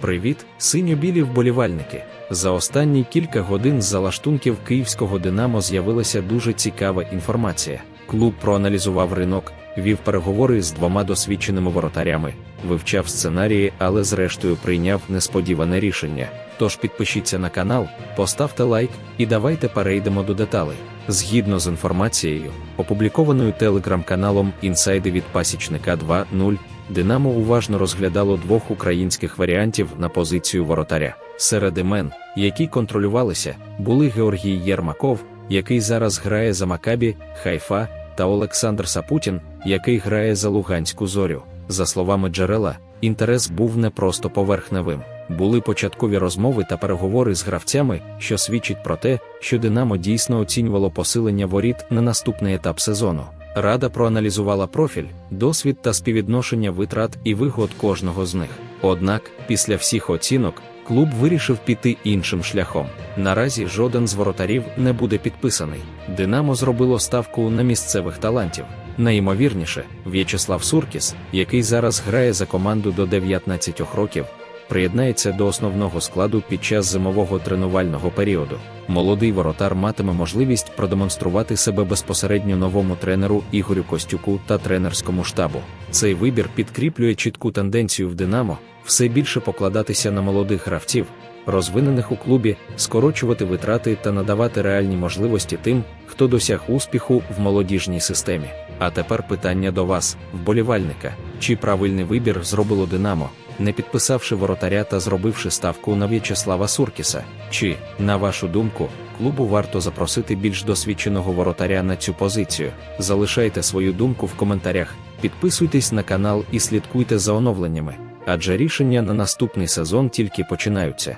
Привіт, синьо-білі вболівальники. За останні кілька годин з залаштунків київського Динамо з'явилася дуже цікава інформація. Клуб проаналізував ринок, вів переговори з двома досвідченими воротарями, вивчав сценарії, але зрештою прийняв несподіване рішення. Тож підпишіться на канал, поставте лайк і давайте перейдемо до деталей. Згідно з інформацією, опублікованою телеграм-каналом Інсайди від пасічника 2.0, Динамо уважно розглядало двох українських варіантів на позицію воротаря. Серед імен, які контролювалися, були Георгій Єрмаков, який зараз грає за Макабі, Хайфа, та Олександр Сапутін, який грає за Луганську зорю. За словами джерела, інтерес був не просто поверхневим. Були початкові розмови та переговори з гравцями, що свідчить про те, що Динамо дійсно оцінювало посилення воріт на наступний етап сезону. Рада проаналізувала профіль, досвід та співвідношення витрат і вигод кожного з них. Однак, після всіх оцінок, клуб вирішив піти іншим шляхом. Наразі жоден з воротарів не буде підписаний. Динамо зробило ставку на місцевих талантів. Найімовірніше, В'ячеслав Суркіс, який зараз грає за команду до 19 років, приєднається до основного складу під час зимового тренувального періоду. Молодий воротар матиме можливість продемонструвати себе безпосередньо новому тренеру Ігорю Костюку та тренерському штабу. Цей вибір підкріплює чітку тенденцію в Динамо все більше покладатися на молодих гравців, розвинених у клубі, скорочувати витрати та надавати реальні можливості тим, хто досяг успіху в молодіжній системі. А тепер питання до вас, вболівальника: чи правильний вибір зробило Динамо, не підписавши воротаря та зробивши ставку на В'ячеслава Суркіса? Чи, на вашу думку, клубу варто запросити більш досвідченого воротаря на цю позицію? Залишайте свою думку в коментарях, підписуйтесь на канал і слідкуйте за оновленнями, адже рішення на наступний сезон тільки починаються.